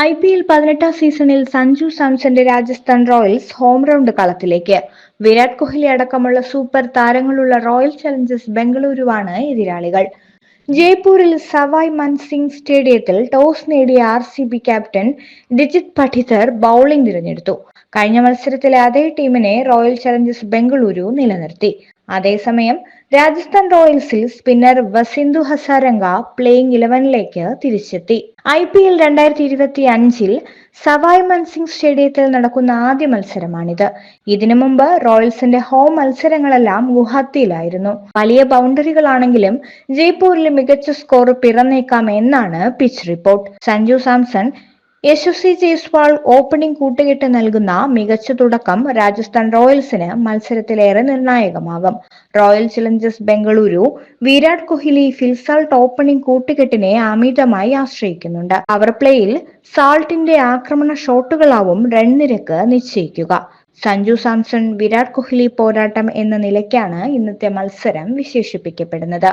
I P L പതിനെട്ടാം സീസണിൽ സഞ്ജു സാംസന്റെ രാജസ്ഥാൻ റോയൽസ് ഹോം റൗണ്ട് കളത്തിലേക്ക്. വിരാട് കോഹ്ലി അടക്കമുള്ള സൂപ്പർ താരങ്ങളുള്ള റോയൽ ചലഞ്ചേഴ്സ് ബംഗളൂരുവാണ് എതിരാളികൾ. ജയ്പൂരിൽ സവായ് മൻസിംഗ് സ്റ്റേഡിയത്തിൽ ടോസ് നേടിയ R C B captain Rajat Patidar bowling തിരഞ്ഞെടുത്തു. കഴിഞ്ഞ മത്സരത്തിലെ അതേ ടീമിനെ റോയൽ ചലഞ്ചേഴ്സ് ബംഗളൂരു നിലനിർത്തി. അതേസമയം രാജസ്ഥാൻ റോയൽസിൽ സ്പിന്നർ വസിന്ദു ഹസാരംഗ പ്ലേയിംഗ് ഇലവനിലേക്ക് തിരിച്ചെത്തി. ഐ പി എൽ രണ്ടായിരത്തി ഇരുപത്തി അഞ്ചിൽ സവായ് മൻസിംഗ് സ്റ്റേഡിയത്തിൽ നടക്കുന്ന ആദ്യ മത്സരമാണിത്. ഇതിനു മുമ്പ് റോയൽസിന്റെ ഹോം മത്സരങ്ങളെല്ലാം ഗുവാഹത്തിയിലായിരുന്നു. വലിയ ബൗണ്ടറികളാണെങ്കിലും ജയ്പൂരിൽ മികച്ച സ്കോർ പിറന്നേക്കാം എന്നാണ് pitch report Sanju Samson Yashasvi Jaiswal opening കൂട്ടുകെട്ട് നൽകുന്ന മികച്ച തുടക്കം രാജസ്ഥാൻ റോയൽസിന് മത്സരത്തിലേറെ നിർണായകമാകും. Royal Challengers Bengaluru Virat Kohli Phil Salt opening കൂട്ടുകെട്ടിനെ അമിതമായി ആശ്രയിക്കുന്നുണ്ട്. പവർ പ്ലേയിൽ സാൾട്ടിന്റെ ആക്രമണ ഷോട്ടുകളാവും റൺ നിരക്ക് നിശ്ചയിക്കുക. സഞ്ജു സാംസൺ വിരാട് കോഹ്ലി പോരാട്ടം എന്ന നിലയ്ക്കാണ് ഇന്നത്തെ മത്സരം വിശേഷിപ്പിക്കപ്പെടുന്നത്.